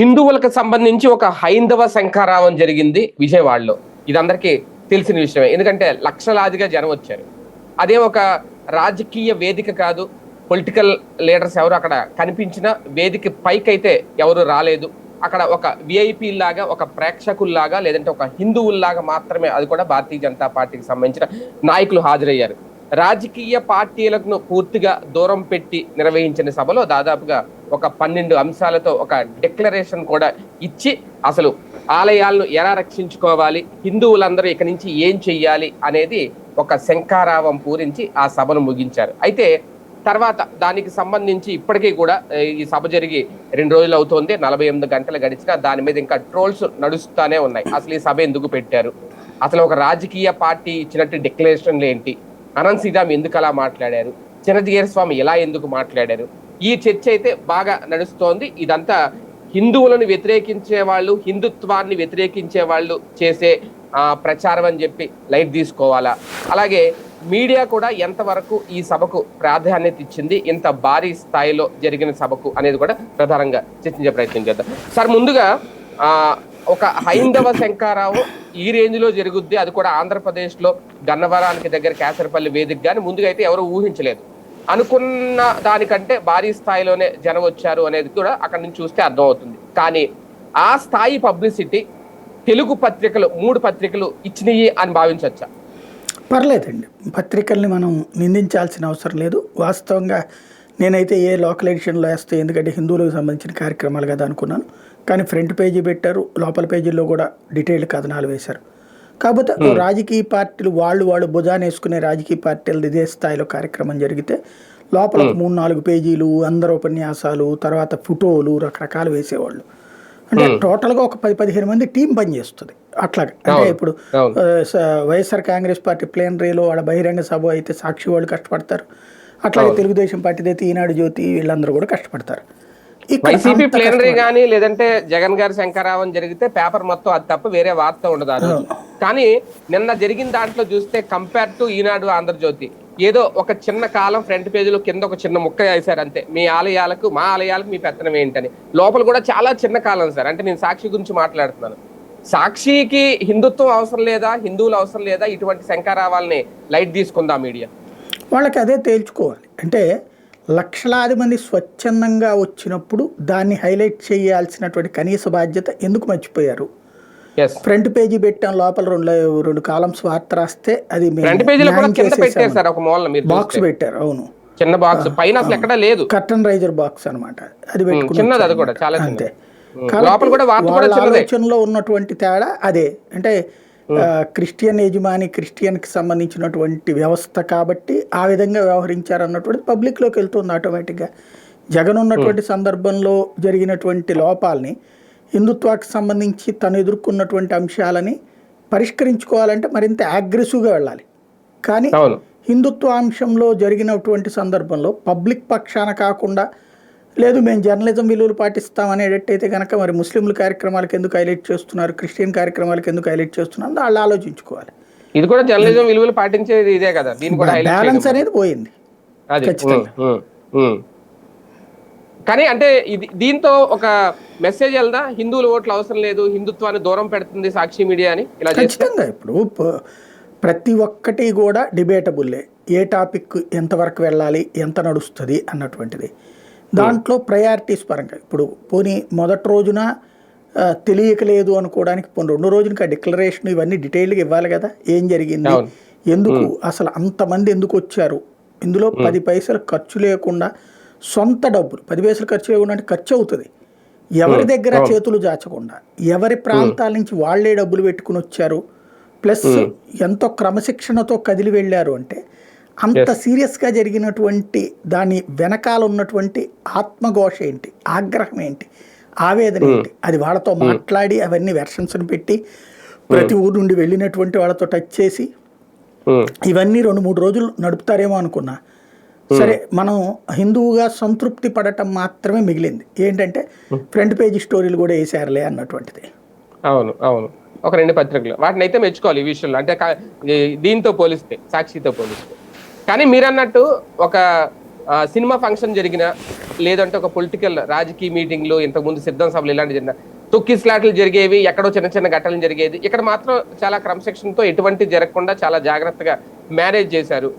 హిందువులకు సంబంధించి ఒక హైందవ శంఖారావం జరిగింది విజయవాడలో. ఇది అందరికీ తెలిసిన విషయమే. ఎందుకంటే లక్షలాదిగా జనం వచ్చారు. అదే ఒక రాజకీయ వేదిక కాదు పొలిటికల్ లీడర్స్ ఎవరు అక్కడ కనిపించిన వేదిక పైకైతే ఎవరు రాలేదు. అక్కడ ఒక విఐపి లాగా ఒక ప్రేక్షకుల్లాగా లేదంటే ఒక హిందువుల్లాగా మాత్రమే అది కూడా భారతీయ జనతా పార్టీకి సంబంధించిన నాయకులు హాజరయ్యారు. రాజకీయ పార్టీలకు పూర్తిగా దూరం పెట్టి నిర్వహించిన సభలో దాదాపుగా ఒక పన్నెండు అంశాలతో ఒక డిక్లరేషన్ కూడా ఇచ్చి అసలు ఆలయాలను ఎలా రక్షించుకోవాలి హిందువులందరూ ఇక నుంచి ఏం చెయ్యాలి అనేది ఒక శంకారావం పూరించి ఆ సభను ముగించారు. అయితే తర్వాత దానికి సంబంధించి ఇప్పటికీ కూడా ఈ సభ జరిగి రెండు రోజులు అవుతోంది. నలభై ఎనిమిది గంటలు గడిచినా దాని మీద ఇంకా ట్రోల్స్ నడుస్తూనే ఉన్నాయి. అసలు ఈ సభ ఎందుకు పెట్టారు? అసలు ఒక రాజకీయ పార్టీ ఇచ్చినట్టు డిక్లరేషన్లు ఏంటి? అనంత్ సీతాం ఎందుకు అలా మాట్లాడారు? చిరంజీవి స్వామి ఎలా ఎందుకు మాట్లాడారు? ఈ చర్చ అయితే బాగా నడుస్తోంది. ఇదంతా హిందువులను వ్యతిరేకించే వాళ్ళు హిందుత్వాన్ని వ్యతిరేకించే వాళ్ళు చేసే ప్రచారం అని చెప్పి లైట్ తీసుకోవాలా? అలాగే మీడియా కూడా ఎంతవరకు ఈ సభకు ప్రాధాన్యత ఇచ్చింది ఇంత భారీ స్థాయిలో జరిగిన సభకు అనేది కూడా ప్రధానంగా చర్చించే ప్రయత్నం చేద్దాం. సార్ ముందుగా ఒక హైందవ శంకారావు ఈ రేంజ్లో జరుగుద్ది. అది కూడా ఆంధ్రప్రదేశ్లో గన్నవరానికి దగ్గర కేసరపల్లి వేదిక గాని ముందుగా అయితే ఎవరు ఊహించలేదు. అనుకున్న దానికంటే భారీ స్థాయిలోనే జనం వచ్చారు అనేది కూడా అక్కడి నుంచి చూస్తే అర్థమవుతుంది. కానీ ఆ స్థాయి పబ్లిసిటీ తెలుగు పత్రికలు మూడు పత్రికలు ఇచ్చినాయి అని భావించవచ్చా పర్లేదండి. పత్రికల్ని మనం నిందించాల్సిన అవసరం లేదు. వాస్తవంగా నేనైతే ఏ లోకల్ ఎడిషన్లో వేస్తే ఎందుకంటే హిందువులకు సంబంధించిన కార్యక్రమాలు కదా అనుకున్నాను. కానీ ఫ్రంట్ పేజీ పెట్టారు లోపల పేజీల్లో కూడా డీటెయిల్డ్ కథనాలు వేశారు. కాకపోతే రాజకీయ పార్టీలు వాళ్ళు వాళ్ళు భుజాన్ని వేసుకునే రాజకీయ పార్టీలు ఇదే స్థాయిలో కార్యక్రమం జరిగితే లోపల ఒక మూడు నాలుగు పేజీలు అందరు ఉపన్యాసాలు తర్వాత ఫోటోలు రకరకాలు వేసేవాళ్ళు. అంటే టోటల్గా ఒక పది పదిహేను మంది టీం పనిచేస్తుంది అట్లాగా. అంటే ఇప్పుడు వైఎస్ఆర్ కాంగ్రెస్ పార్టీ ప్లేనరీలో వాళ్ళ బహిరంగ సభ అయితే సాక్షి వాళ్ళు కష్టపడతారు. అట్లాగే తెలుగుదేశం పార్టీ అయితే ఈనాడు జ్యోతి వీళ్ళందరూ కూడా కష్టపడతారు. వైసీపీ ప్లేనరీ కానీ లేదంటే జగన్ గారి శంకరావం జరిగితే పేపర్ మొత్తం అది తప్ప వేరే వార్త ఉండదు ఆ. రోజు కానీ నిన్న జరిగిన దాంట్లో చూస్తే కంపేర్ టు ఈనాడు ఆంధ్రజ్యోతి. ఏదో ఒక చిన్న కాలం ఫ్రంట్ పేజీలో కింద ఒక చిన్న ముక్క వేశారు అంతే. మీ ఆలయాలకు మా ఆలయాలకు మీ పెత్తనం ఏంటని. లోపల కూడా చాలా చిన్న కాలం సార్. అంటే నేను సాక్షి గురించి మాట్లాడుతున్నాను. సాక్షికి హిందుత్వం అవసరం లేదా హిందువులు అవసరం లేదా ఇటువంటి శంకరావాల్ని లైట్ తీసుకుందా మీడియా? వాళ్ళకి అదే తేల్చుకోవాలి. అంటే లక్షలాది మంది స్వచ్ఛందంగా వచ్చినప్పుడు దాన్ని హైలైట్ చేయాల్సినటువంటి కనీస బాధ్యత ఎందుకు మర్చిపోయారు? ఫ్రంట్ పేజీ పెట్టాం లోపల రెండు రెండు కాలమ్స్ వార్త రాస్తే అది బాక్స్. పెట్టారు అవును. చిన్న బాక్స్ పైన అసలు ఎక్కడా లేదు. కర్టన్ రైజర్ బాక్స్ అన్నమాట. అది చిన్నది అది వచ్చారు కూడా, చాలా అంతే. లోపల కూడా వార్త కూడా. ఆలోచనలో ఉన్నటువంటి తేడా అదే. అంటే క్రిస్టియన్ యజమాని క్రిస్టియన్కి సంబంధించినటువంటి వ్యవస్థ కాబట్టి ఆ విధంగా వ్యవహరించారు అన్నటువంటి పబ్లిక్లోకి వెళ్తుంది ఆటోమేటిక్గా. జగన్ ఉన్నటువంటి సందర్భంలో జరిగినటువంటి లోపాలని హిందుత్వానికి సంబంధించి తను ఎదుర్కొన్నటువంటి అంశాలని పరిష్కరించుకోవాలంటే మరింత అగ్రెసివ్గా వెళ్ళాలి. కానీ హిందుత్వ అంశంలో జరిగినటువంటి సందర్భంలో పబ్లిక్ పక్షాన కాకుండా లేదు మేము జర్నలిజం విలువలు పాటిస్తాం అనేటట్టయితే కనుక మరి ముస్లింల కార్యక్రమాలకు ఎందుకు హైలైట్ చేస్తున్నారు క్రిస్టియన్ కార్యక్రమాలకు ఎందుకు హైలైట్ చేస్తున్నారు వాళ్ళు ఆలోచించుకోవాలి. ఇది కూడా జర్నలిజం విలువలు పాటించేది ఇదే కదా బ్యాలెన్స్. అనేది పోయింది. కానీ అంటే ఇది దీంతో ఒక మెసేజ్ వెళ్దా? హిందువుల ఓట్లు అవసరం లేదు హిందుత్వాన్ని దూరం పెడుతుంది సాక్షి మీడియా అని ఇలా ఖచ్చితంగా ఇప్పుడు ప్రతి ఒక్కటి కూడా డిబేటబుల్లే ఏ. టాపిక్ ఎంతవరకు వెళ్ళాలి ఎంత నడుస్తుంది అన్నటువంటిది. దాంట్లో ప్రయారిటీస్ పరంగా. ఇప్పుడు పోనీ మొదటి రోజున తెలియకలేదు అనుకోవడానికి పోనీ రెండో రోజునకి ఆ డిక్లరేషన్ ఇవన్నీ డీటెయిల్గా ఇవ్వాలి కదా ఏం జరిగింది. ఎందుకు అసలు అంతమంది ఎందుకు వచ్చారు? ఇందులో పది పైసలు ఖర్చు లేకుండా సొంత డబ్బులు పది పైసలు ఖర్చు లేకుండా అంటే ఖర్చు అవుతుంది. ఎవరి దగ్గర చేతులు జాచకుండా ఎవరి ప్రాంతాల నుంచి వాళ్ళే డబ్బులు పెట్టుకుని వచ్చారు ప్లస్ ఎంతో క్రమశిక్షణతో కదిలి వెళ్ళారు అంటే అంత సీరియస్గా జరిగినటువంటి దాని వెనకాల ఉన్నటువంటి ఆత్మఘోష ఏంటి? ఆగ్రహం ఏంటి? ఆవేదన ఏంటి? అది వాళ్ళతో మాట్లాడి అవన్నీ వెర్షన్స్ని పెట్టి ప్రతి ఊరు నుండి వెళ్ళినటువంటి వాళ్ళతో టచ్ చేసి ఇవన్నీ రెండు మూడు రోజులు నడుపుతారేమో అనుకున్నా. సరే మనం హిందువుగా సంతృప్తి పడటం మాత్రమే మిగిలింది. ఏంటంటే ఫ్రంట్ పేజీ స్టోరీలు కూడా వేసారులే అన్నటువంటిది. అవును అవును. ఒక రెండు పత్రికలు. వాటిని అయితే మెచ్చుకోవాలి ఈ విషయంలో. అంటే దీంతో పోలిస్తే సాక్షితో పోలిస్తే. కానీ మీరు అన్నట్టు ఒక సినిమా ఫంక్షన్ జరిగిన లేదంటే ఒక పొలిటికల్ రాజకీయ మీటింగ్లు ఇంతకుముందు సిద్ధం సభలు ఇలాంటి జరిగిన తొక్కిస్లాట్లు జరిగేవి ఎక్కడో చిన్న చిన్న ఘటనలు జరిగేది ఇక్కడ మాత్రం చాలా క్రమశిక్షణతో ఎటువంటి జరగకుండా చాలా జాగ్రత్తగా మేనేజ్ చేశారు.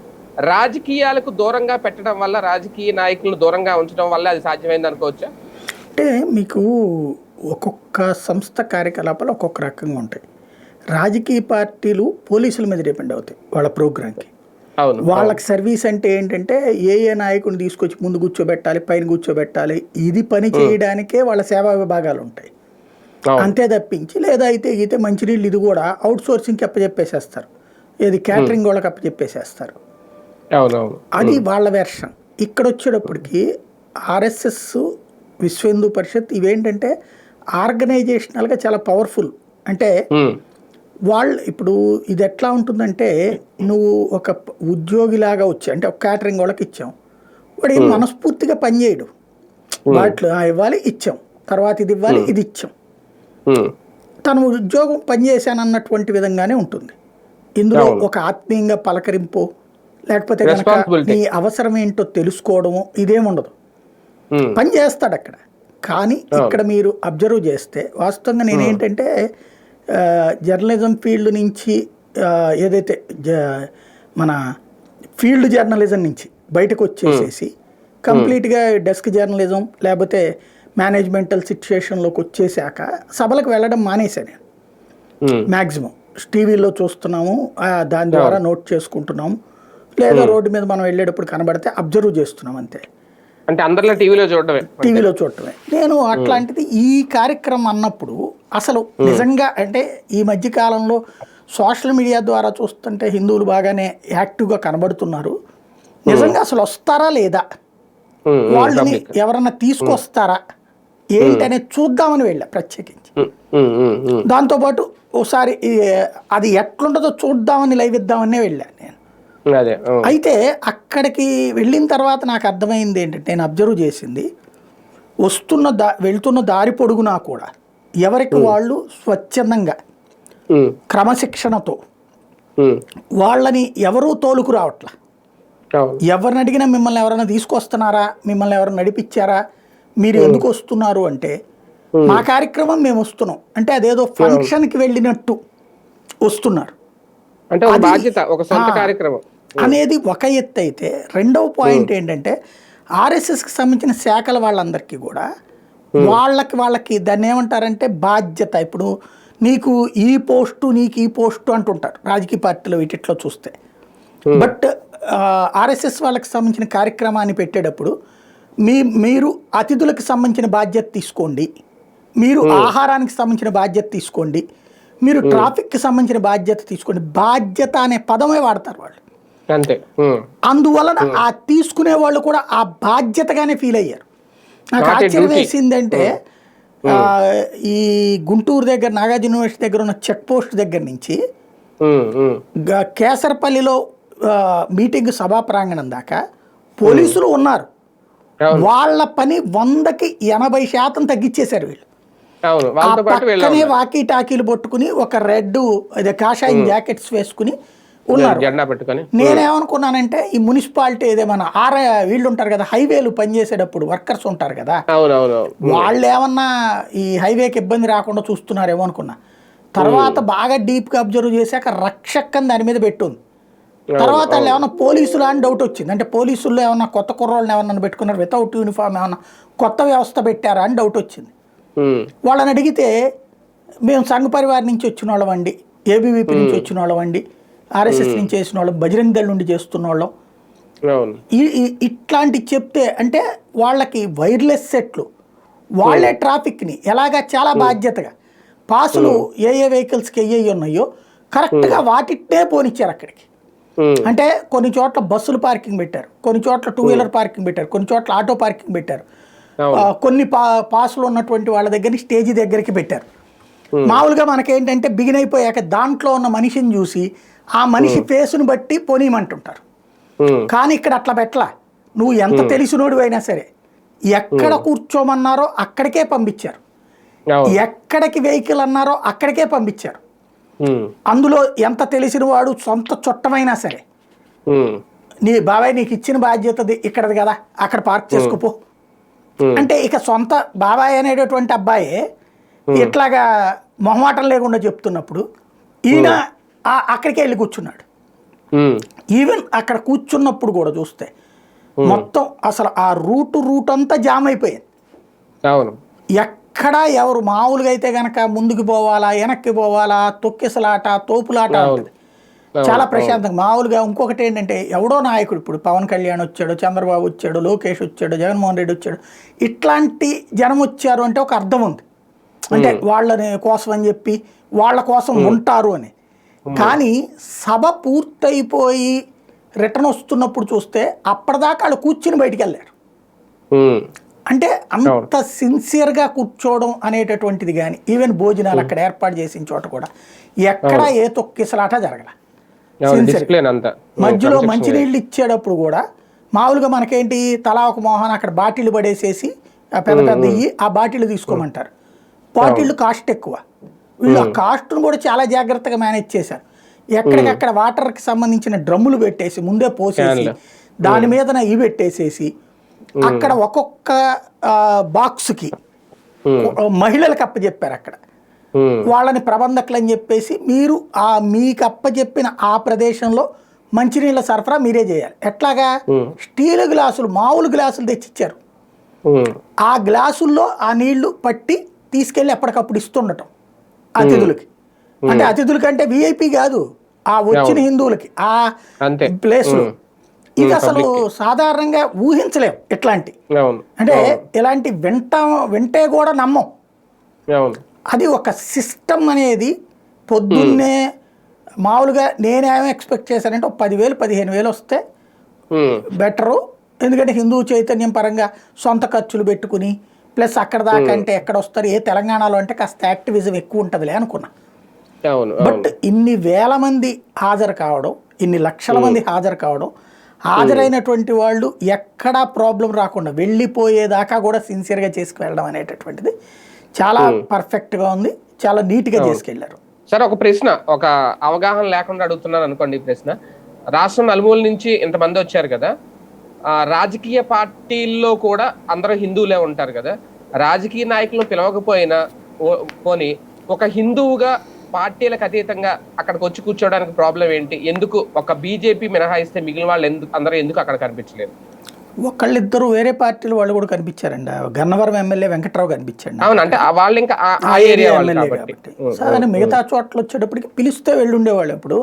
రాజకీయాలకు దూరంగా పెట్టడం వల్ల రాజకీయ నాయకులను దూరంగా ఉంచడం వల్ల అది సాధ్యమైంది అనుకోవచ్చా? అంటే మీకు ఒక్కొక్క సంస్థ కార్యకలాపాలు ఒక్కొక్క రకంగా ఉంటాయి. రాజకీయ పార్టీలు పోలీసుల మీద డిపెండ్ అవుతాయి వాళ్ళ ప్రోగ్రాంకి. వాళ్ళకి సర్వీస్ అంటే ఏంటంటే ఏ ఏ నాయకుని తీసుకొచ్చి ముందు కూర్చోబెట్టాలి పైన కూర్చోబెట్టాలి ఇది పని చేయడానికే వాళ్ళ సేవా విభాగాలు ఉంటాయి. అంతే తప్పించి లేదా అయితే అయితే మంచినీళ్ళు ఇది కూడా అవుట్ సోర్సింగ్కి అప్పచెప్పేసేస్తారు. ఏది క్యాటరింగ్ వాళ్ళకి అప్పచెప్పేసేస్తారు. అది వాళ్ళ వెర్షన్. ఇక్కడ వచ్చేటప్పటికి ఆర్ఎస్ఎస్ విశ్వ హిందూ పరిషత్ ఇవేంటంటే ఆర్గనైజేషనల్గా చాలా పవర్ఫుల్. అంటే వాళ్ళు ఇప్పుడు ఇది ఎట్లా ఉంటుందంటే నువ్వు ఒక ఉద్యోగిలాగా వచ్చి అంటే ఒక క్యాటరింగ్ వాళ్ళకి ఇచ్చాం. వాడు ఏం మనస్ఫూర్తిగా పనిచేయడు వాటిలో "ఆ, ఇవ్వాలి ఇచ్చాం. తర్వాత ఇది ఇవ్వాలి ఇది ఇచ్చాం. తను ఉద్యోగం పనిచేశాను అన్నటువంటి విధంగానే ఉంటుంది. ఇందులో. ఒక ఆత్మీయంగా పలకరింపు లేకపోతే కనుక. నీ అవసరం ఏంటో తెలుసుకోవడము ఇదేముండదు పని చేస్తాడు అక్కడ. కానీ ఇక్కడ మీరు అబ్జర్వ్ చేస్తే వాస్తవంగా నేనేంటంటే జర్నలిజం ఫీల్డ్ నుంచి ఏదైతే మన ఫీల్డ్ జర్నలిజం నుంచి బయటకు వచ్చేసేసి కంప్లీట్గా డెస్క్ జర్నలిజం లేకపోతే మేనేజ్మెంటల్ సిచ్యుయేషన్లోకి వచ్చేసాక సభలకు వెళ్ళడం మానేశాను నేను. మ్యాక్సిమం టీవీలో చూస్తున్నాము దాని ద్వారా నోట్ చేసుకుంటున్నాము లేదా రోడ్డు మీద మనం వెళ్ళేటప్పుడు కనబడితే అబ్జర్వ్ చేస్తున్నాం అంతే. అంటే అందరిలో టీవీలో చూడడమే టీవీలో చూడటమే. నేను అట్లాంటిది ఈ కార్యక్రమం అన్నప్పుడు అసలు నిజంగా అంటే ఈ మధ్య కాలంలో సోషల్ మీడియా ద్వారా చూస్తుంటే హిందువులు బాగానే యాక్టివ్గా కనబడుతున్నారు. నిజంగా అసలు వస్తారా లేదా? వాళ్ళని ఎవరన్నా తీసుకొస్తారా? ఏంటనేది చూద్దామని వెళ్ళా ప్రత్యేకించి. దాంతోపాటు ఒకసారి అది ఎట్లుంటుందో చూద్దామని లైవ్ ఇద్దామనే వెళ్ళాను నేను. అదే అయితే అక్కడికి వెళ్ళిన తర్వాత నాకు అర్థమైంది ఏంటంటే నేను అబ్జర్వ్ చేసింది వస్తున్న దా వెళ్తున్న దారి పొడుగునా కూడా ఎవరికి వాళ్ళు స్వచ్ఛందంగా క్రమశిక్షణతో వాళ్ళని ఎవరూ తోలుకు రావట్లా. ఎవరిని అడిగినా మిమ్మల్ని ఎవరైనా తీసుకొస్తున్నారా మిమ్మల్ని ఎవరైనా నడిపించారా మీరు ఎందుకు వస్తున్నారు అంటే మా కార్యక్రమం మేము వస్తున్నాం. అంటే అదేదో ఫంక్షన్కి వెళ్ళినట్టు వస్తున్నారు. అంటే ఒక అది- బాధ్యత ఒక సొంత. కార్యక్రమం. అనేది ఒక ఎత్తు అయితే రెండవ పాయింట్ ఏంటంటే ఆర్ఎస్ఎస్కి సంబంధించిన శాఖల వాళ్ళందరికీ కూడా వాళ్ళకి వాళ్ళకి దాన్ని ఏమంటారంటే బాధ్యత. ఇప్పుడు నీకు ఈ పోస్టు నీకు ఈ పోస్టు అంటుంటారు రాజకీయ పార్టీలో వీటిట్లో చూస్తే. బట్ ఆర్ఎస్ఎస్ వాళ్ళకి సంబంధించిన కార్యక్రమాన్ని పెట్టేటప్పుడు మీ మీరు అతిథులకు సంబంధించిన బాధ్యత తీసుకోండి. మీరు ఆహారానికి సంబంధించిన బాధ్యత తీసుకోండి. మీరు ట్రాఫిక్కి సంబంధించిన బాధ్యత తీసుకోండి. బాధ్యత అనే పదమే వాడతారు వాళ్ళు. అంతే. అందువలన ఆ తీసుకునే వాళ్ళు కూడా ఆ బాధ్యతగానే ఫీల్ అయ్యారు. నాకు ఆశ్చర్యం. వేసిందంటే ఈ గుంటూరు దగ్గర నాగార్జున యూనివర్సిటీ దగ్గర ఉన్న చెక్ పోస్ట్ దగ్గర నుంచి కేసరపల్లిలో మీటింగ్ సభా ప్రాంగణం దాకా పోలీసులు ఉన్నారు. వాళ్ళ పని వందకి ఎనభై శాతం తగ్గించేశారు వెళ్ళాం. పక్కనే వాకీ టాకీలు పట్టుకుని ఒక రెడ్ అదే కాషాయం జాకెట్స్ వేసుకుని ఉన్నారు. జెండా పెట్టుకొని. నేనేమనుకున్నానంటే ఈ మున్సిపాలిటీ ఏదే మన ఆర్ వీళ్ళు ఉంటారు కదా హైవేలు పనిచేసేటప్పుడు వర్కర్స్ ఉంటారు కదా. వాళ్ళు ఏమన్నా ఈ హైవేకి ఇబ్బంది రాకుండా చూస్తున్నారేమో అనుకున్నా. తర్వాత బాగా డీప్గా అబ్జర్వ్ చేశాక రక్షక్కని దాని మీద పెట్టుంది. తర్వాత వాళ్ళు ఏమన్నా పోలీసులు అని డౌట్ వచ్చింది. అంటే పోలీసుల్లో ఏమన్నా కొత్త కుర్రోళ్ళని ఏమన్నా పెట్టుకున్నారు వితౌట్ యూనిఫామ్ ఏమన్నా కొత్త వ్యవస్థ పెట్టారా అని డౌట్ వచ్చింది. వాళ్ళని అడిగితే మేము సంఘ పరివార్ నుంచి వచ్చిన వాళ్ళమండి ఏబీవీపీ నుంచి వచ్చిన వాళ్ళమండి ఆర్ఎస్ఎస్ నుంచి చేసిన వాళ్ళం బజరంగ్ దళ్ నుండి చేస్తున్న వాళ్ళం. ఇట్లాంటి చెప్తే అంటే వాళ్ళకి వైర్లెస్ సెట్లు వాళ్ళే ట్రాఫిక్ని ఎలాగా చాలా బాధ్యతగా. పాసులు ఏ ఏ వెహికల్స్కి ఏ ఏ ఉన్నాయో కరెక్ట్గా వాటిట్టే పోనిచ్చారు అక్కడికి. అంటే కొన్ని చోట్ల బస్సులు పార్కింగ్ పెట్టారు కొన్ని చోట్ల టూ వీలర్ పార్కింగ్ పెట్టారు కొన్ని చోట్ల ఆటో పార్కింగ్ పెట్టారు. కొన్ని పా పాసులు ఉన్నటువంటి వాళ్ళ దగ్గర స్టేజ్ దగ్గరికి పెట్టారు. మామూలుగా మనకేంటంటే బిగిన్ అయిపోయాక దాంట్లో ఉన్న మనిషిని చూసి ఆ మనిషి ఫేస్ను బట్టి పోనీయమంటుంటారు. కానీ ఇక్కడ అట్లా పెట్టలా. నువ్వు ఎంత తెలిసినోడు అయినా సరే ఎక్కడ కూర్చోమన్నారో అక్కడికే పంపించారు. ఎక్కడికి వెహికల్ అన్నారో అక్కడికే పంపించారు. అందులో ఎంత తెలిసిన వాడు సొంత చుట్టమైనా సరే నీ బాబాయ్ నీకు ఇచ్చిన బాధ్యతది ఇక్కడది కదా అక్కడ పార్క్ చేసుకుపో. అంటే ఇక సొంత బాబాయ్ అనేటటువంటి అబ్బాయి ఇట్లాగా మొహమాటం లేకుండా చెప్తున్నప్పుడు ఈయన అక్కడికి వెళ్ళి కూర్చున్నాడు. ఈవెన్ అక్కడ కూర్చున్నప్పుడు కూడా చూస్తే మొత్తం అసలు ఆ రూట్ రూట్ అంతా జామ్ అయిపోయింది. అవును. ఎక్కడ ఎవరు మామూలుగా అయితే గనక ముందుకు పోవాలా వెనక్కి పోవాలా తొక్కిసలాట తోపులాట ఉంటుంది చాలా ప్రశాంతంగా. మామూలుగా ఇంకొకటి ఏంటంటే ఎవడో నాయకుడు ఇప్పుడు పవన్ కళ్యాణ్ వచ్చాడు చంద్రబాబు వచ్చాడు లోకేష్ వచ్చాడు జగన్మోహన్ రెడ్డి వచ్చాడు. ఇట్లాంటి జనం వచ్చారు అంటే ఒక అర్థం ఉంది. అంటే వాళ్ళని కోసం అని చెప్పి వాళ్ళ కోసం ఉంటారు అని. కానీ సభ పూర్తయిపోయి రిటర్న్ వస్తున్నప్పుడు చూస్తే అప్పటిదాకా వాళ్ళు కూర్చుని బయటికి వెళ్ళారు. అంటే అంత సిన్సియర్గా కూర్చోవడం అనేటటువంటిది కానీ ఈవెన్ భోజనాలు అక్కడ ఏర్పాటు చేసిన చోట కూడా ఎక్కడ ఏ తొక్కిసలాట జరగల. మధ్యలో మంచినీళ్ళు ఇచ్చేటప్పుడు కూడా మామూలుగా మనకేంటి తలా ఒక మోహన్ అక్కడ బాటిల్ పడేసేసి ఆ పెద్ద పెద్ద ఇయ్యి ఆ బాటిల్ తీసుకోమంటారు. బాటిల్ కాస్ట్ ఎక్కువ. వీళ్ళు ఆ కాస్ట్ను కూడా చాలా జాగ్రత్తగా మేనేజ్ చేశారు. ఎక్కడికక్కడ వాటర్కి సంబంధించిన డ్రమ్ములు పెట్టేసి ముందే పోసేసి. దాని మీదన ఇవి పెట్టేసేసి అక్కడ ఒక్కొక్క బాక్స్కి మహిళలకు అప్పచెప్పారు అక్కడ. వాళ్ళని ప్రబంధకులు అని చెప్పేసి మీరు ఆ మీకు అప్పచెప్పిన ఆ ప్రదేశంలో మంచినీళ్ళ సరఫరా మీరే చేయాలి. ఎట్లాగా? స్టీల్ గ్లాసులు మామూలు గ్లాసులు తెచ్చిచ్చారు. ఆ గ్లాసుల్లో ఆ నీళ్ళు పట్టి తీసుకెళ్ళి ఎప్పటికప్పుడు ఇస్తుండటం. అతిథులకి. అంటే అతిథులకంటే విఐపి కాదు ఆ వచ్చిన హిందువులకి ఆ అంతే. ప్లేస్లో. ఇది అసలు సాధారణంగా ఊహించలేం ఇట్లాంటి. అంటే ఇలాంటి వింట వింటే కూడా నమ్మం. అది ఒక సిస్టమ్ అనేది పొద్దున్నే మామూలుగా నేనేమో ఎక్స్పెక్ట్ చేశానంటే ఒక పదివేలు పదిహేను వేలు వస్తే బెటరు. ఎందుకంటే హిందూ చైతన్యం పరంగా సొంత ఖర్చులు పెట్టుకుని ప్లస్ అక్కడ దాకా అంటే ఎక్కడ వస్తారు ఏ తెలంగాణలో అంటే కాస్త యాక్టివిజం ఎక్కువ ఉంటుందిలే అనుకున్నా. బట్ ఇన్ని వేల మంది హాజరు కావడం ఇన్ని లక్షల మంది హాజరు కావడం హాజరైనటువంటి వాళ్ళు ఎక్కడా ప్రాబ్లం రాకుండా వెళ్ళిపోయేదాకా కూడా సిన్సియర్గా చేసుకువెళ్ళడం అనేటటువంటిది చాలా పర్ఫెక్ట్గా ఉంది చాలా నీట్గా చేసుకెళ్ళారు సరే ఒక ప్రశ్న ఒక అవగాహన లేకుండా అడుగుతున్నాను అనుకోండి ఈ ప్రశ్న. రాష్ట్రం నలుమూల నుంచి ఇంతమంది వచ్చారు కదా రాజకీయ పార్టీల్లో కూడా అందరూ హిందువులే ఉంటారు కదా. రాజకీయ నాయకులను పిలవకపోయినా పోని ఒక హిందువుగా పార్టీలకు అతీతంగా అక్కడికి వచ్చి కూర్చోవడానికి ప్రాబ్లం ఏంటి? ఎందుకు ఒక బీజేపీ మినహాయిస్తే మిగిలిన వాళ్ళు ఎందుకు అందరూ ఎందుకు అక్కడ కనిపించలేదు ఒకళ్ళిద్దరు వేరే పార్టీలు వాళ్ళు కూడా కనిపించారండి. గన్నవరం ఎమ్మెల్యే వెంకట్రావు కనిపించండి. అవును అంటే ఆ వాళ్ళు ఇంకా ఆ- ఏరియా కాబట్టి. మిగతా చోట్ల వచ్చేటప్పటికి పిలిస్తే వెళ్ళుండేవాళ్ళు ఇప్పుడు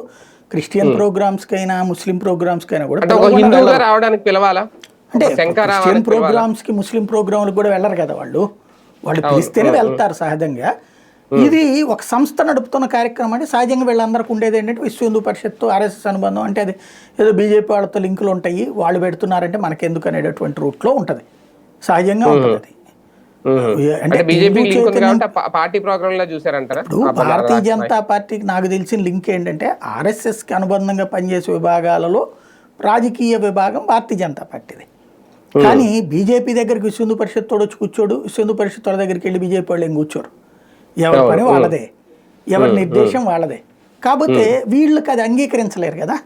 క్రిస్టియన్ ప్రోగ్రామ్స్ కైనా ముస్లిం ప్రోగ్రామ్స్ కైనా కూడా హిందువుగా. రావడానికి పిలవాలా? అంటే క్రిస్టియన్? ప్రోగ్రామ్స్కి ముస్లిం ప్రోగ్రాంలకు కూడా వెళ్ళరు కదా వాళ్ళు. వాళ్ళు పిలిస్తేనే వెళ్తారు సహజంగా. ఇది ఒక సంస్థ నడుపుతున్న కార్యక్రమం అంటే సహజంగా వీళ్ళందరికీ ఉండేది ఏంటంటే విశ్వ హిందూ పరిషత్తు ఆర్ఎస్ఎస్ అనుబంధం అంటే అది ఏదో బీజేపీ వాళ్ళతో లింకులు ఉంటాయి వాళ్ళు పెడుతున్నారంటే మనకెందుకు అనేటటువంటి రూట్లో ఉంటుంది. సహజంగా ఉంటుంది అది. అంటే బీజేపీ పార్టీ ప్రోగ్రామ్లో చూసారంటారా భారతీయ జనతా పార్టీకి నాకు తెలిసిన లింక్ ఏంటంటే ఆర్ఎస్ఎస్కి అనుబంధంగా పనిచేసే విభాగాలలో రాజకీయ విభాగం భారతీయ జనతా పార్టీది. కానీ బీజేపీ దగ్గరికి విశ్వ హిందూ పరిషత్ తోడు వచ్చి కూర్చోడు విశ్వ హిందూ పరిషత్ వాళ్ళ దగ్గరికి వెళ్ళి బీజేపీ వాళ్ళు ఏం కూర్చోరు? ఎవరి పని వాళ్ళదే. ఎవరి నిర్దేశం వాళ్ళదే. కాకపోతే వీళ్ళకి అది అంగీకరించలేరు కదా?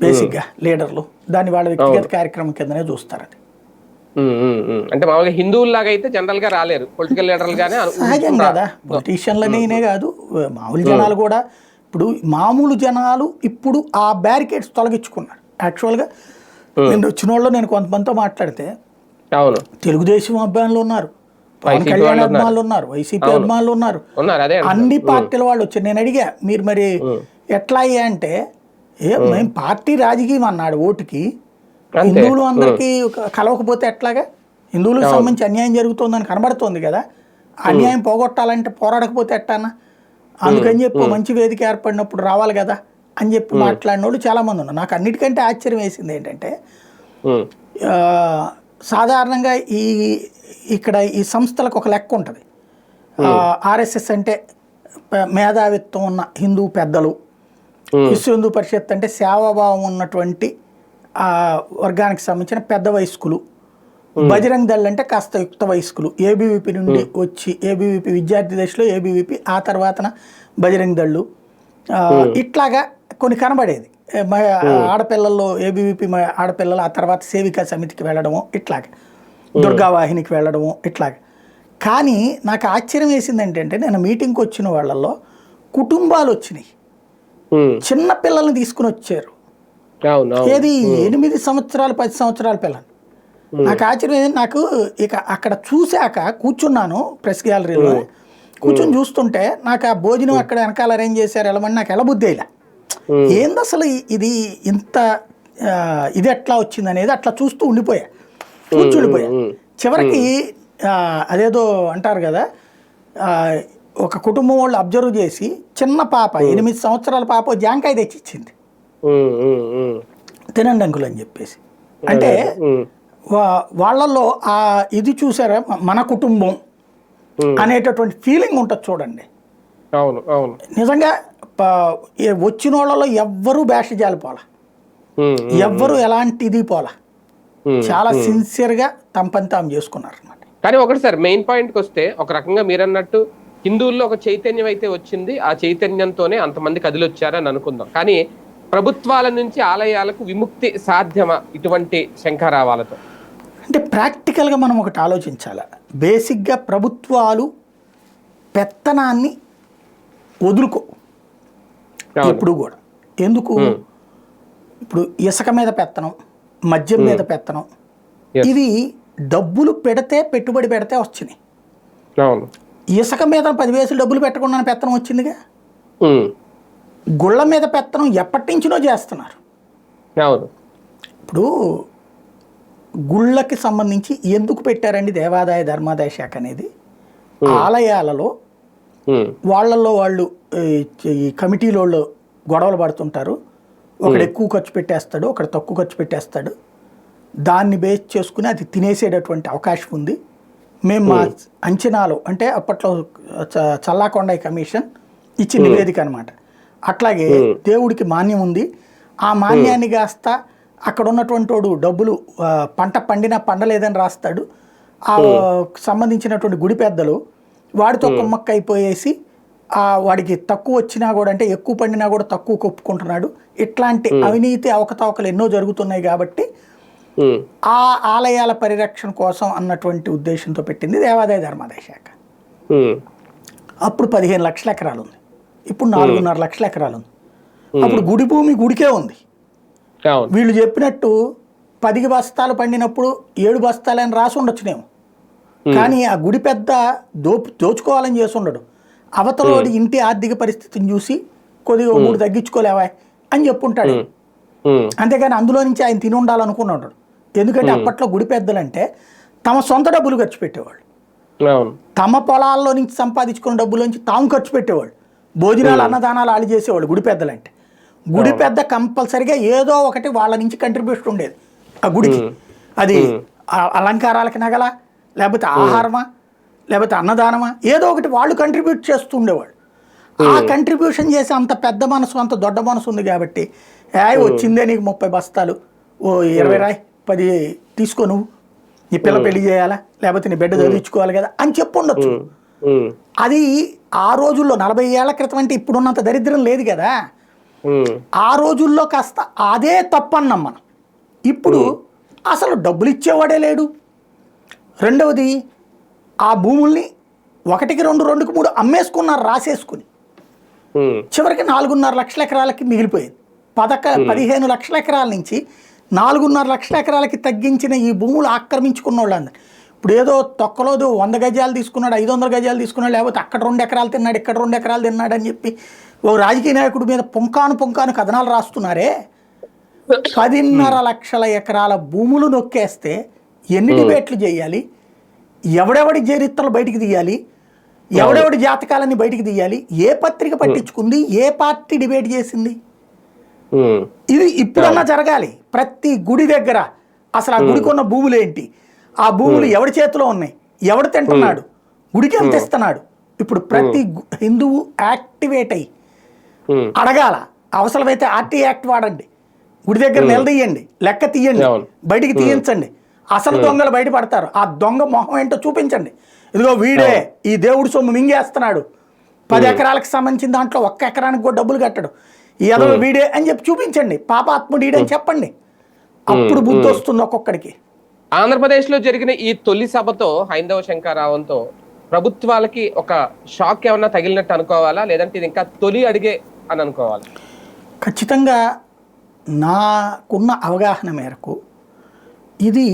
బేసిక్గా లీడర్లు. దాన్ని వాళ్ళ వ్యక్తిగత కార్యక్రమం కిందనే చూస్తారు అది. అంటే మామూలుగా హిందువుల్లాగా అయితే జనరల్గా రాలేరు. పొలిటికల్ లీడర్లు గానే సహజం కదా పొలిటీషియన్లనే కాదు మామూలు జనాలు కూడా ఇప్పుడు మామూలు జనాలు ఇప్పుడు ఆ బ్యారికేడ్స్ తొలగించుకున్నారు. యాక్చువల్గా నేను వచ్చిన వాళ్ళు నేను కొంతమందితో మాట్లాడితే అవును. తెలుగుదేశం అభిమానులు ఉన్నారు పవన్ కళ్యాణ్ అభిమానులు ఉన్నారు. వైసీపీ అభిమానులు ఉన్నారు. అన్ని పార్టీల వాళ్ళు వచ్చారు. నేను అడిగా మీరు మరి ఎట్లా అయ్యా? అంటే ఏ మేము పార్టీ రాజకీయం అన్నాడు ఓటుకి. హిందువులు అందరికీ కలవకపోతే ఎట్లాగా? హిందువులకు సంబంధించి అన్యాయం జరుగుతోందని కనబడుతోంది కదా. అన్యాయం పోగొట్టాలంటే పోరాడకపోతే ఎట్టానా? అందుకని చెప్పి మంచి వేదిక ఏర్పడినప్పుడు రావాలి కదా అని చెప్పి మాట్లాడిన వాళ్ళు చాలా మంది ఉన్నారు. నాకు అన్నిటికంటే ఆశ్చర్యం వేసింది ఏంటంటే సాధారణంగా ఈ ఇక్కడ ఈ సంస్థలకు ఒక లెక్క ఉంటుంది. ఆర్ఎస్ఎస్ అంటే మేధావిత్వం ఉన్న హిందూ పెద్దలు విశ్వ హిందూ పరిషత్ అంటే సేవాభావం ఉన్నటువంటి ఆ, వర్గానికి సంబంధించిన పెద్ద వయస్కులు. బజరంగ్ దళ్ అంటే కాస్త యుక్త వయస్కులు. ఏబీవీపీ నుండి వచ్చి ఏబీవీపీ విద్యార్థి దశలో ఏబీవీపీ ఆ తర్వాతన బజరంగ్ దళ్ళు. ఇట్లాగా కొన్ని కనబడేది. ఆడపిల్లల్లో ఏబీవీపీ ఆడపిల్లలు ఆ తర్వాత సేవికా సమితికి వెళ్ళడము ఇట్లాగా. దుర్గావాహినికి వెళ్ళడము ఇట్లాగా. కానీ నాకు ఆశ్చర్యం వేసింది ఏంటంటే నేను మీటింగ్కి వచ్చిన వాళ్ళల్లో కుటుంబాలు వచ్చినాయి. చిన్న పిల్లల్ని తీసుకుని వచ్చారు. ఏది? ఎనిమిది సంవత్సరాలు పది సంవత్సరాల పిల్లలు నాకు ఆశ్చర్యం నాకు ఇక అక్కడ చూశాక కూర్చున్నాను ప్రెస్ గ్యాలరీలో. కూర్చొని చూస్తుంటే నాకు ఆ భోజనం అక్కడ వెనకాల అరేంజ్ చేశారు వెళ్ళమని నాకు ఎలా బుద్ధి ఇలా ఏంది అసలు ఇది ఇంత ఇది ఎట్లా వచ్చింది అనేది అట్లా చూస్తూ ఉండిపోయా. కూర్చుండిపోయా. చివరికి అదేదో అంటారు కదా ఒక కుటుంబం వాళ్ళు అబ్జర్వ్ చేసి చిన్న పాప ఎనిమిది సంవత్సరాల పాప జాంకాయ తెచ్చి తినండి అంకుల్ అని చెప్పేసి. అంటే వాళ్ళల్లో ఆ ఇది చూసారా? మన కుటుంబం. అనేటటువంటి ఫీలింగ్ ఉంటుంది చూడండి. అవును అవును. నిజంగా వచ్చిన వాళ్ళలో ఎవ్వరూ బ్యాషజాలు పోలా ఉమ్, ఎవ్వరు ఎలాంటి ఇది పోలా. చాలా సిన్సియర్గా తమ పని తాము చేసుకున్నారు అనమాట కానీ ఒకటి సార్ మెయిన్ పాయింట్కి వస్తే ఒక రకంగా మీరు అన్నట్టు హిందువుల్లో ఒక చైతన్యం అయితే వచ్చింది. ఆ చైతన్యంతోనే అంతమంది కదిలొచ్చారని అనుకుందాం. కానీ ప్రభుత్వాల నుంచి ఆలయాలకు విముక్తి సాధ్యమా ఇటువంటి శంఖారావాలతో? అంటే ప్రాక్టికల్గా మనం ఒకటి ఆలోచించాలి? బేసిక్గా ప్రభుత్వాలు పెత్తనాన్ని వదులుకో. ఎప్పుడు కూడా. ఎందుకు. ఇప్పుడు ఇసుక మీద పెత్తనం మద్యం మీద పెత్తనం. ఇది డబ్బులు పెడితే పెట్టుబడి పెడితే వచ్చినాయి ఇసుక మీద పది వేసులు డబ్బులు పెట్టకుండా పెత్తనం వచ్చిందిగా? గుళ్ళ మీద పెత్తనం ఎప్పటి నుంచినో చేస్తున్నారు. అవును. ఇప్పుడు గుళ్ళకి సంబంధించి ఎందుకు పెట్టారండి దేవాదాయ ధర్మాదాయ శాఖ అనేది? ఆలయాలలో వాళ్ళల్లో వాళ్ళు ఈ- కమిటీలో వాళ్ళు గొడవలు పడుతుంటారు. ఒకడు ఎక్కువ ఖర్చు పెట్టేస్తాడు ఒకడు తక్కువ ఖర్చు పెట్టేస్తాడు. దాన్ని బేస్ చేసుకుని అది తినేసేటటువంటి అవకాశం ఉంది. మేము మా అంచనాలు అంటే అప్పట్లో చ- చల్లాకొండ కమిషన్ ఇచ్చిన నివేదిక అనమాట అట్లాగే దేవుడికి మాన్యం ఉంది. ఆ మాన్యాన్ని కాస్త అక్కడ ఉన్నటువంటి వాడు డబ్బులు పంట పండినా పండలేదని రాస్తాడు. ఆ సంబంధించినటువంటి గుడి పెద్దలు వాడితో కుమ్మక్క అయిపోయేసి ఆ వాడికి తక్కువ వచ్చినా కూడా అంటే ఎక్కువ పండినా కూడా తక్కువ కొప్పుకుంటున్నాడు. ఇట్లాంటి అవినీతి అవకతవకలు ఎన్నో జరుగుతున్నాయి కాబట్టి ఆ ఆలయాల పరిరక్షణ కోసం అన్నటువంటి ఉద్దేశంతో పెట్టింది దేవాదాయ ధర్మాదాయ శాఖ. అప్పుడు పదిహేను లక్షల ఎకరాలు ఉంది ఇప్పుడు నాలుగున్నర లక్షల ఎకరాలు ఉంది. అప్పుడు గుడి భూమి గుడికే ఉంది. వీళ్ళు చెప్పినట్టు పది బస్తాలు పండినప్పుడు ఏడు బస్తాలు అని రాసి ఉండొచ్చునేమో కానీ ఆ గుడి పెద్ద దోపు దోచుకోవాలని చేసి ఉండడు. అవతలోడి ఇంటి ఆర్థిక పరిస్థితిని చూసి కొద్దిగా మూడు తగ్గించుకోలేవా అని చెప్పుంటాడు. అంతేగాని అందులో నుంచి ఆయన తిని ఉండాలనుకున్నాడు ఎందుకంటే అప్పట్లో గుడి పెద్దలంటే తమ సొంత డబ్బులు ఖర్చు పెట్టేవాళ్ళు. తమ పొలాల్లో నుంచి సంపాదించుకున్న డబ్బులోంచి తాము ఖర్చు పెట్టేవాళ్ళు. భోజనాలు అన్నదానాలు ఆళ్ళు చేసేవాళ్ళు గుడి పెద్దలంటే. గుడి పెద్ద కంపల్సరిగా ఏదో ఒకటి వాళ్ళ నుంచి కంట్రిబ్యూషన్ ఉండేది ఆ గుడికి. అది అలంకారాలకి నగల లేకపోతే ఆహారమా లేకపోతే అన్నదానమా ఏదో ఒకటి వాళ్ళు కంట్రిబ్యూట్ చేస్తూ ఉండేవాళ్ళు. ఆ కంట్రిబ్యూషన్ చేసే అంత పెద్ద మనసు అంత దొడ్డ మనసు ఉంది కాబట్టి ఏ వచ్చిందే నీకు ముప్పై బస్తాలు. ఓ ఇరవై రాయ్ పది తీసుకో నువ్వు. నీ పిల్ల పెళ్ళి చేయాలా లేకపోతే నీ బిడ్డ చదివించుకోవాలి కదా అని చెప్పు ఉండొచ్చు. అది ఆ రోజుల్లో నలభై ఏళ్ళ క్రితం అంటే ఇప్పుడున్నంత దరిద్రం లేదు కదా. ఆ రోజుల్లో కాస్త అదే తప్పన్నాం మనం. ఇప్పుడు అసలు డబ్బులు ఇచ్చేవాడే లేడు. రెండవది ఆ భూముల్ని ఒకటికి రెండు రెండుకి మూడు అమ్మేసుకున్నారు రాసేసుకుని. చివరికి నాలుగున్నర లక్షల ఎకరాలకి మిగిలిపోయింది. పదక పదిహేను లక్షల ఎకరాల నుంచి నాలుగున్నర లక్షల ఎకరాలకి తగ్గించిన ఈ భూములు ఆక్రమించుకున్న వాళ్ళందరూ ఇప్పుడు ఏదో తొక్కలోదు వంద గజాలు తీసుకున్నాడు ఐదు వందల గజాలు తీసుకున్నాడు లేకపోతే అక్కడ రెండు ఎకరాలు తిన్నాడు ఇక్కడ రెండు ఎకరాలు తిన్నాడు అని చెప్పి ఓ రాజకీయ నాయకుడి మీద పుంకాను పుంకాను కథనాలు రాస్తున్నారే? పదిన్నర లక్షల ఎకరాల భూములు నొక్కేస్తే ఎన్ని డిబేట్లు చేయాలి? ఎవడెవడి చరిత్రలు బయటికి తీయాలి? ఎవడెవడి జాతకాలని బయటికి తీయాలి? ఏ పత్రిక పట్టించుకుంది? ఏ పార్టీ డిబేట్ చేసింది? ఇది ఇప్పుడన్నా జరగాలి. ప్రతి గుడి దగ్గర అసలు ఆ గుడికి ఉన్న భూములు ఏంటి ఆ భూములు ఎవడి చేతిలో ఉన్నాయి? ఎవడు తింటున్నాడు? గుడికి ఎంత ఇస్తున్నాడు? ఇప్పుడు ప్రతి హిందువు యాక్టివేట్ అయ్యి అడగాల అవసరమైతే ఆర్టీ యాక్ట్ వాడండి. గుడి దగ్గర నిలదీయండి లెక్క తీయండి. బయటికి తీయించండి. అసలు దొంగలు బయటపడతారు. ఆ దొంగ మొహం ఏంటో చూపించండి. ఇదిగో వీడే ఈ దేవుడు సొమ్ము మింగేస్తున్నాడు. పది ఎకరాలకు సంబంధించిన దాంట్లో ఒక్క ఎకరానికి కూడా డబ్బులు కట్టడు. ఈ ఎదవ వీడే అని చెప్పి చూపించండి. పాపాత్ముడు ఈడే అని చెప్పండి. అప్పుడు బుద్ధి వస్తుంది ఒక్కొక్కడికి. ఆంధ్రప్రదేశ్లో జరిగిన ఈ తొలి సభతో హైందవ శంకరావంతో ప్రభుత్వాలకి ఒక షాక్ ఏమన్నా తగిలినట్టు అనుకోవాలా? లేదంటే ఇది ఇంకా తొలి అడిగే అని అనుకోవాలా? ఖచ్చితంగా నాకున్న అవగాహన మేరకు ఇది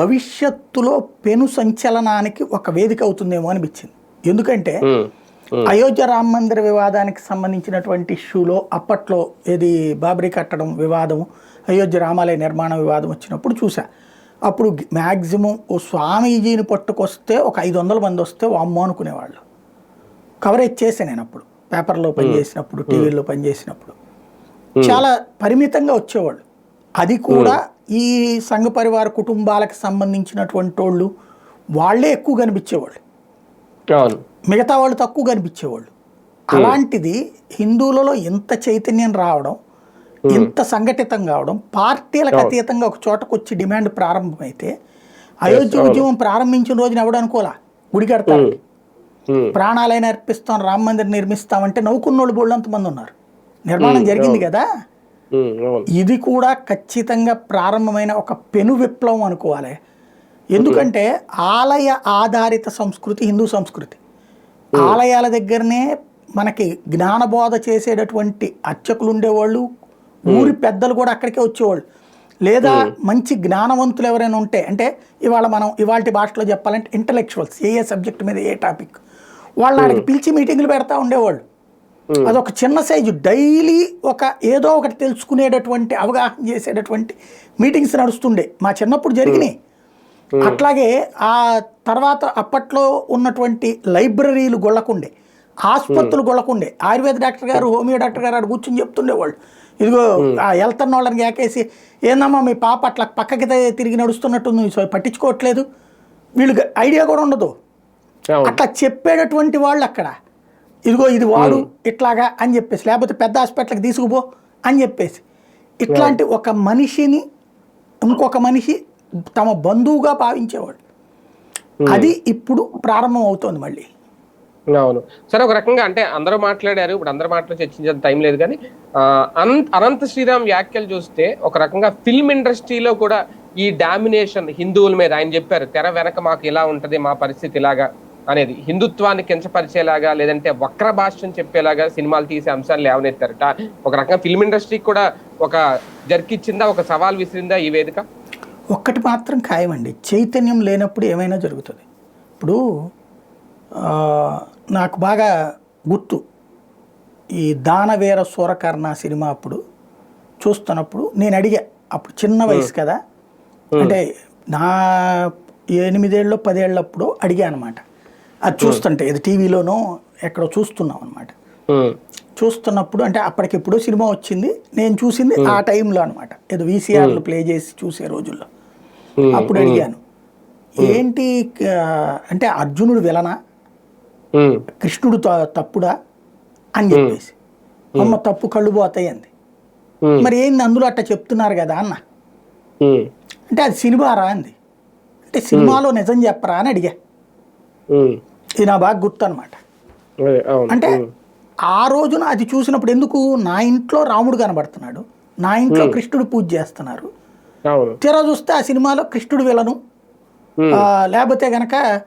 భవిష్యత్తులో పెను సంచలనానికి ఒక వేదిక అవుతుందేమో అనిపించింది. ఎందుకంటే అయోధ్య రామ మందిర వివాదానికి సంబంధించినటువంటి ఇష్యూలో అప్పట్లో ఏది బాబరీ కట్టడం వివాదం అయోధ్య రామాలయ నిర్మాణ వివాదం వచ్చినప్పుడు చూసా అప్పుడు మ్యాక్సిమం ఓ స్వామీజీని పట్టుకొస్తే ఒక ఐదు వందల మంది వస్తే వామ్మో అనుకునేవాళ్ళు. కవరేజ్ చేశాను నేను అప్పుడు. పేపర్లో పనిచేసినప్పుడు టీవీలో పనిచేసినప్పుడు చాలా పరిమితంగా వచ్చేవాళ్ళు. అది కూడా ఈ సంఘ పరివార కుటుంబాలకు సంబంధించినటువంటి వాళ్ళు వాళ్ళే ఎక్కువ కనిపించేవాళ్ళు. మిగతా వాళ్ళు తక్కువ కనిపించేవాళ్ళు. అలాంటిది హిందువులలో ఇంత చైతన్యం రావడం ఇంత సంఘటితం కావడం పార్టీలకు అతీతంగా ఒక చోటకు వచ్చి డిమాండ్ ప్రారంభమైతే అయోధ్య ఉద్యమం ప్రారంభించిన రోజున ఎవడు అనుకోలా గుడి కడతారు ప్రాణాలైనా అర్పిస్తాం రామ మందిర్ నిర్మిస్తామంటే నవ్వుకున్నోళ్ళు బోళ్ళంత మంది ఉన్నారు. నిర్మాణం జరిగింది కదా? ఇది కూడా ఖచ్చితంగా ప్రారంభమైన ఒక పెను విప్లవం అనుకోవాలి. ఎందుకంటే ఆలయ ఆధారిత సంస్కృతి హిందూ సంస్కృతి. ఆలయాల దగ్గరనే మనకి జ్ఞానబోధ చేసేటటువంటి అర్చకులు ఉండేవాళ్ళు ఊరి పెద్దలు కూడా అక్కడికే వచ్చేవాళ్ళు. లేదా మంచి జ్ఞానవంతులు ఎవరైనా ఉంటే అంటే ఇవాళ మనం ఇవాళ భాషలో చెప్పాలంటే ఇంటలెక్చువల్స్ ఏ ఏ సబ్జెక్ట్ మీద ఏ టాపిక్ వాళ్ళ ఆడికి పిలిచి మీటింగ్లు పెడతా ఉండేవాళ్ళు. అదొక చిన్న సైజు డైలీ ఒక ఏదో ఒకటి తెలుసుకునేటటువంటి అవగాహన చేసేటటువంటి మీటింగ్స్ నడుస్తుండే. మా చిన్నప్పుడు జరిగినాయి. అట్లాగే ఆ తర్వాత అప్పట్లో ఉన్నటువంటి లైబ్రరీలు గొల్లకుండే ఆసుపత్రులు గొల్లకుండే. ఆయుర్వేద డాక్టర్ గారు హోమియో డాక్టర్ గారు అక్కడ కూర్చొని చెప్తుండేవాళ్ళు. ఇదిగో ఆ వెళ్తున్న వాళ్ళని ఏకేసి ఏందమ్మా మీ పాప అట్లా పక్కకి తిరిగి నడుస్తున్నట్టు నువ్వు పట్టించుకోవట్లేదు. వీళ్ళకి ఐడియా కూడా ఉండదు. అట్లా చెప్పేటటువంటి వాళ్ళు అక్కడ. ఇదిగో ఇది వాడు ఇట్లాగా అని చెప్పేసి లేకపోతే పెద్ద హాస్పిటల్కి తీసుకుపో అని చెప్పేసి. ఇట్లాంటి ఒక మనిషిని ఇంకొక మనిషి తమ బంధువుగా భావించేవాడు. అది ఇప్పుడు ప్రారంభం అవుతోంది మళ్ళీ. అవును. సరే ఒక రకంగా అంటే అందరూ మాట్లాడారు ఇప్పుడు అందరూ మాట్లాడి చర్చించే టైం లేదు కానీ అనంత శ్రీరామ్ వ్యాఖ్యలు చూస్తే ఒక రకంగా ఫిల్మ్ ఇండస్ట్రీలో కూడా ఈ డామినేషన్ హిందువుల మీద ఆయన చెప్పారు తెర వెనక మాకు ఇలా ఉంటది మా పరిస్థితి ఇలాగా అనేది. హిందుత్వాన్ని కించపరిచేలాగా లేదంటే వక్ర భాషను చెప్పేలాగా సినిమాలు తీసే అంశాలు లేవనెత్తారట. ఒక రకంగా ఫిల్మ్ ఇండస్ట్రీకి కూడా ఒక జర్కిచ్చిందా ఒక సవాల్ విసిరిందా ఈ వేదిక? ఒక్కటి మాత్రం ఖాయమండి. చైతన్యం లేనప్పుడు ఏమైనా జరుగుతుంది. ఇప్పుడు నాకు బాగా గుర్తు. ఈ దానవీర సూరకర్ణ సినిమా అప్పుడు చూస్తున్నప్పుడు నేను అడిగా అప్పుడు చిన్న వయసు కదా. అంటే నా ఎనిమిదేళ్ళు పదేళ్ళప్పుడు అడిగా అనమాట అది చూస్తుంటే ఇది టీవీలోనో ఎక్కడో చూస్తున్నాం అనమాట చూస్తున్నప్పుడు అంటే అప్పటికిప్పుడు సినిమా వచ్చింది నేను చూసింది ఆ. టైంలో అనమాట ఏదో వీసీఆర్లు ప్లే చేసి చూసే రోజుల్లో. అప్పుడు అడిగాను. ఏంటి అంటే అర్జునుడు విలనా? కృష్ణుడు తప్పుడా? అని చెప్పేసి. అమ్మ తప్పు కళ్ళు పోతాయి అంది మరి ఏంది అందులో అట్ట చెప్తున్నారు కదా అన్న? అంటే అది సినిమా రా అంది. అంటే సినిమాలో నిజం చెప్పరా అని అడిగా. ఇది నా బాగా గుర్తు అనమాట అంటే ఆ రోజున అది చూసినప్పుడు ఎందుకు నా ఇంట్లో రాముడు కనబడుతున్నాడు? నా ఇంట్లో కృష్ణుడు పూజ చేస్తున్నారు. తీరా చూస్తే ఆ సినిమాలో కృష్ణుడు విలను. లేకపోతే గనక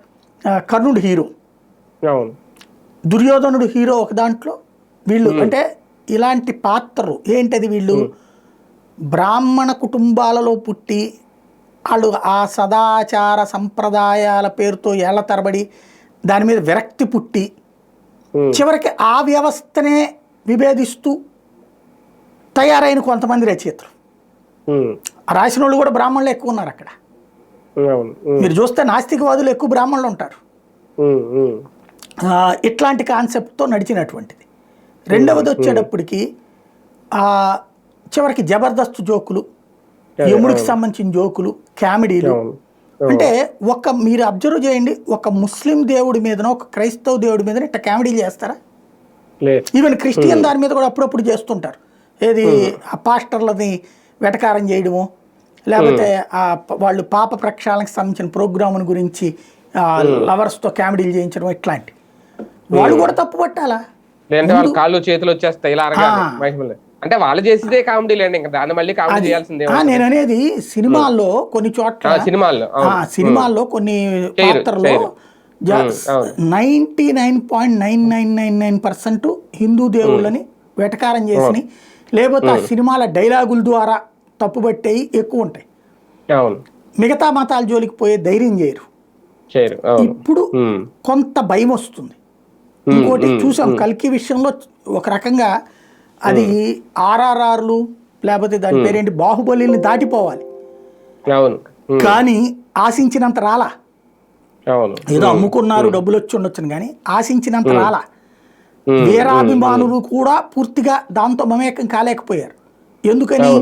కర్ణుడు హీరో. అవును. దుర్యోధనుడు హీరో ఒక దాంట్లో వీళ్ళు అంటే ఇలాంటి పాత్రలు ఏంటది వీళ్ళు? బ్రాహ్మణ కుటుంబాలలో పుట్టి వాళ్ళు ఆ సదాచార సంప్రదాయాల పేరుతో ఏళ్ళ తరబడి దాని మీద విరక్తి పుట్టి చివరికి ఆ వ్యవస్థనే విభేదిస్తూ తయారైన కొంతమంది రచయితలు. రాసిన వాళ్ళు కూడా బ్రాహ్మణులు ఎక్కువ ఉన్నారు అక్కడ. మీరు చూస్తే నాస్తికవాదులు ఎక్కువ బ్రాహ్మణులు ఉంటారు. ఇట్లాంటి కాన్సెప్ట్తో నడిచినటువంటిది. రెండవది వచ్చేటప్పటికి చివరికి జబర్దస్త్ జోకులు యముడికి సంబంధించిన జోకులు కామెడీలు. అంటే ఒక మీరు అబ్జర్వ్ చేయండి ఒక ముస్లిం దేవుడి మీదనో ఒక క్రైస్తవ దేవుడి మీద ఇట్లా కామెడీలు చేస్తారా? ఈవెన్ క్రిస్టియన్ దాని మీద కూడా అప్పుడప్పుడు చేస్తుంటారు. ఏది ఆ పాస్టర్లని వెటకారం చేయడము లేకపోతే ఆ వాళ్ళు పాప ప్రక్షాళనకి సంబంధించిన ప్రోగ్రాముల గురించి లవర్స్తో కామెడీలు చేయించడం ఇట్లాంటి వాళ్ళు కూడా తప్పు పట్టాలా? లేదంటే వాళ్ళ కాళ్ళు చేతులు వచ్చేస్తాయి ఇలా అరగాలి ఆ. మహిమలే. అంటే వాళ్ళు చేసేదే కామెడీ లేండి ఇంకా దాన్ని మళ్ళీ కామెడీ చేయాల్సిందే నేను అనేది సినిమాల్లో కొన్ని చోట్ల సినిమాల్లో ఆ, సినిమాల్లో కొన్ని చేయరు, పాత్రలో. Ninety nine point nine nine nine nine percent Hindu దేవుళ్ళని వెటకారం చేసి లేకపోతే ఆ సినిమాల డైలాగుల ద్వారా తప్పుబట్టేవి ఎక్కువ ఉంటాయి. మిగతా మతాల జోలికి పోయే ధైర్యం చేయరు. ఇప్పుడు కొంత భయం వస్తుంది. ఇంకోటి చూసాం కల్కి విషయంలో ఒక రకంగా అది ఆర్ఆర్ఆర్లు లేకపోతే దాని పేరేంటి బాహుబలిని దాటిపోవాలి. అవును. కానీ ఆశించినంత రాలా. ఏదో అమ్ముకున్నారు డబ్బులు వచ్చి ఉండొచ్చును కానీ ఆశించినంత రాలా. వీరాభిమానులు కూడా పూర్తిగా దాంతో మమేకం కాలేకపోయారు. ఎందుకని.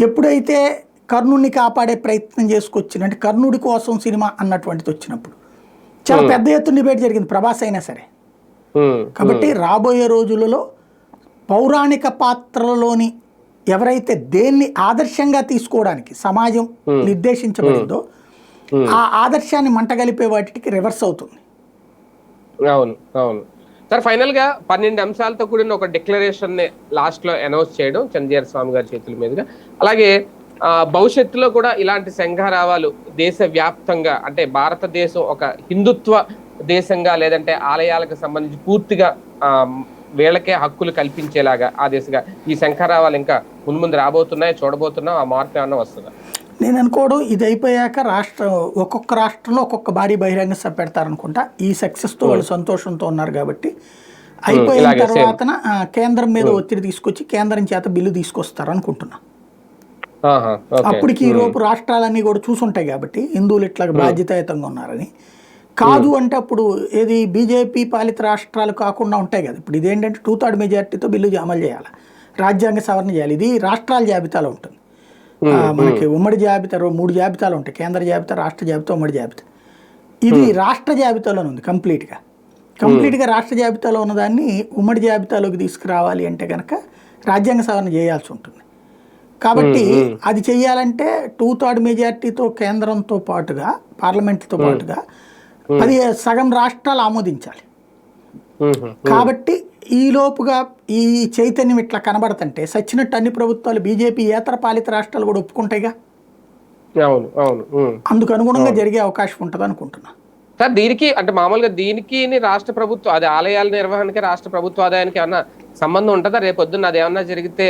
ఎప్పుడైతే కర్ణుడిని కాపాడే ప్రయత్నం చేసుకొచ్చిన అంటే కర్ణుడి కోసం సినిమా అన్నటువంటిది వచ్చినప్పుడు. చాలా పెద్ద ఎత్తున డిబేట్ జరిగింది ప్రభాస్ అయినా సరే. కాబట్టి రాబోయే రోజులలో పౌరాణిక పాత్రలలోని ఎవరైతే దేన్ని ఆదర్శంగా తీసుకోవడానికి సమాజం నిర్దేశించబడిందో ఆ ఆదర్శాన్ని మంటగలిపే వాటికి రివర్స్ అవుతుంది. అవును అవును. సార్ ఫైనల్గా పన్నెండు అంశాలతో కూడిన ఒక డిక్లరేషన్ని లాస్ట్లో అనౌన్స్ చేయడం చంద్రయ్య స్వామి గారి చేతుల మీదుగా. అలాగే ఆ, భవిష్యత్తులో కూడా ఇలాంటి సంఘారావాలు దేశ వ్యాప్తంగా అంటే భారతదేశం ఒక హిందుత్వ దేశంగా లేదంటే ఆలయాలకు సంబంధించి పూర్తిగా వీళ్ళకే హక్కులు కల్పించేలాగా ఆ దిశగా ఈ శంఖారావాలు ఇంకా మున్ముందు రాబోతున్నాయి చూడబోతున్నాం ఆ మార్పు ఏమన్నా వస్తుందా? నేను అనుకోవడం ఇది అయిపోయాక రాష్ట్రం ఒక్కొక్క రాష్ట్రంలో ఒక్కొక్క భారీ బహిరంగ సభ పెడతారనుకుంటా. ఈ సక్సెస్తో వాళ్ళు సంతోషంతో ఉన్నారు కాబట్టి. అయిపోయిన ఇలాగే same. తర్వాత కేంద్రం మీద ఒత్తిడి తీసుకొచ్చి కేంద్రం చేత బిల్లు తీసుకొస్తారు అనుకుంటున్నా. అప్పటికి ఈ లోపు రాష్ట్రాలన్నీ కూడా చూసుంటాయి కాబట్టి హిందువులు ఇట్లా బాధ్యతాయుతంగా ఉన్నారని. కాదు అంటే అప్పుడు ఏది బీజేపీ పాలిత రాష్ట్రాలు కాకుండా ఉంటాయి కదా. ఇప్పుడు ఇదేంటంటే టూ థర్డ్ మెజార్టీతో బిల్లు అమలు చేయాలి. రాజ్యాంగ సవరణ చేయాలి. ఇది రాష్ట్రాల జాబితాలో ఉంటుంది. మనకి ఉమ్మడి జాబితా మూడు జాబితాలు ఉంటాయి. కేంద్ర జాబితా రాష్ట్ర జాబితా ఉమ్మడి జాబితా. ఇది రాష్ట్ర జాబితాలోనే ఉంది కంప్లీట్గా. కంప్లీట్గా రాష్ట్ర జాబితాలో ఉన్నదాన్ని ఉమ్మడి జాబితాలోకి తీసుకురావాలి అంటే కనుక రాజ్యాంగ సవరణ చేయాల్సి ఉంటుంది. కాబట్టి అది చేయాలంటే టూ థర్డ్ మెజార్టీతో కేంద్రంతో పాటుగా పార్లమెంట్తో పాటుగా అది సగం రాష్ట్రాలు ఆమోదించాలి. కాబట్టి ఈ లోపుగా ఈ చైతన్యం ఇట్లా కనబడుతుంటే సచ్చినట్టు అన్ని ప్రభుత్వాలు బీజేపీ ఏతర పాలిత రాష్ట్రాలు కూడా ఒప్పుకుంటాయిగా? అవును అవును. అందుకు అనుగుణంగా జరిగే అవకాశం ఉంటుంది అనుకుంటున్నా. సార్ దీనికి అంటే మామూలుగా దీనికి రాష్ట్ర ప్రభుత్వం అది ఆలయాల నిర్వహణకి రాష్ట్ర ప్రభుత్వ ఆదాయానికి ఏమన్నా సంబంధం ఉంటుందా? రేపు పొద్దున్న అది ఏమన్నా జరిగితే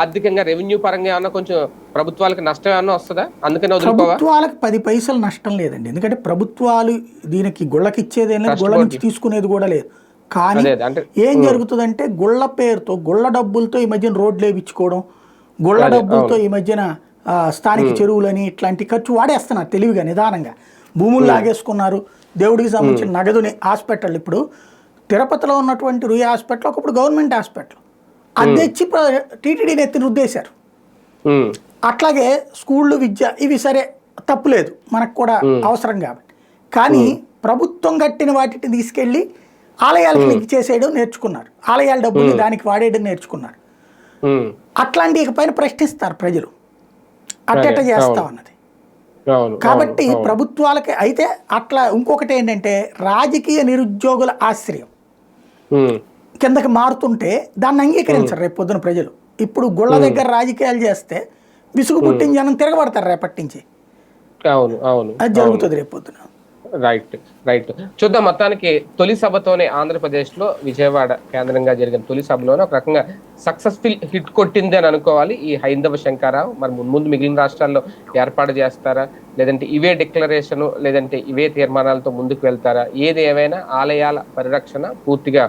ఆర్థికంగా రెవెన్యూ పరంగా ఏమన్నా కొంచెం ప్రభుత్వాలకు నష్టం ఏమన్నా వస్తుందా? అందుకని ప్రభుత్వాలకు పది పైసలు నష్టం లేదండి. ఎందుకంటే ప్రభుత్వాలు దీనికి గుళ్ళకి ఇచ్చేదేం లేదు గుళ్ళ నుంచి తీసుకునేది కూడా లేదు. కానీ ఏం జరుగుతుందంటే గుళ్ళ పేరుతో గుళ్ళ డబ్బులతో ఈ మధ్యన రోడ్లు వేయించుకోవడం గుళ్ళ డబ్బులతో ఈ మధ్యన స్థానిక చెరువులని ఇట్లాంటి ఖర్చు వాడేస్తున్నారు తెలివిగా నిదానంగా. భూములు లాగేసుకున్నారు దేవుడికి సంబంధించిన నగదుని హాస్పిటల్. ఇప్పుడు తిరుపతిలో ఉన్నటువంటి రుయ్ హాస్పిటల్ ఒకప్పుడు గవర్నమెంట్ హాస్పిటల్. అది తెచ్చి టీటీడీని ఎత్తి రుద్దేశారు. అట్లాగే స్కూళ్ళు విద్య ఇవి సరే తప్పులేదు మనకు కూడా అవసరం కాబట్టి. కానీ ప్రభుత్వం కట్టిన వాటిని తీసుకెళ్ళి ఆలయాలకు లింక్ చేసేయడం నేర్చుకున్నారు. ఆలయాల డబ్బులు దానికి వాడేయడం నేర్చుకున్నారు. అట్లాంటి ఇకపైన ప్రశ్నిస్తారు ప్రజలు. అట్టెట్ట చేస్తా అవును. కాబట్టి ప్రభుత్వాలకి అయితే అట్లా ఇంకొకటి ఏంటంటే రాజకీయ నిరుద్యోగుల ఆశ్రయం. కిందకి మారుతుంటే దాన్ని అంగీకరించరు రేపు పొద్దున ప్రజలు. ఇప్పుడు గుళ్ళ దగ్గర రాజకీయాలు చేస్తే విసుగు పుట్టిన జనం తిరగబడతారు రేపటి నుంచి. అవును అవును అది జరుగుతుంది రేపు పొద్దున. Right right. చూద్దాం మొత్తానికి తొలి సభతోనే ఆంధ్రప్రదేశ్లో విజయవాడ కేంద్రంగా జరిగిన తొలి సభలోనే ఒక రకంగా సక్సెస్ఫుల్ హిట్ కొట్టింది అని అనుకోవాలి ఈ హైందవ శంకరావు. మరి ముందు ముందు మిగిలిన రాష్ట్రాల్లో ఏర్పాటు చేస్తారా? లేదంటే ఇవే డిక్లరేషన్ లేదంటే ఇవే తీర్మానాలతో ముందుకు వెళ్తారా? ఏది ఏమైనా ఆలయాల పరిరక్షణ పూర్తిగా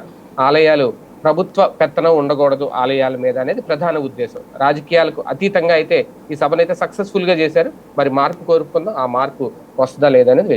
ఆలయాలు ప్రభుత్వ పెత్తనం ఉండకూడదు ఆలయాల మీద అనేది ప్రధాన ఉద్దేశం. రాజకీయాలకు అతీతంగా అయితే ఈ సభనైతే సక్సెస్ఫుల్గా చేశారు. మరి మార్పు కోరుకుందాం. ఆ మార్పు వస్తుందా లేదా అనేది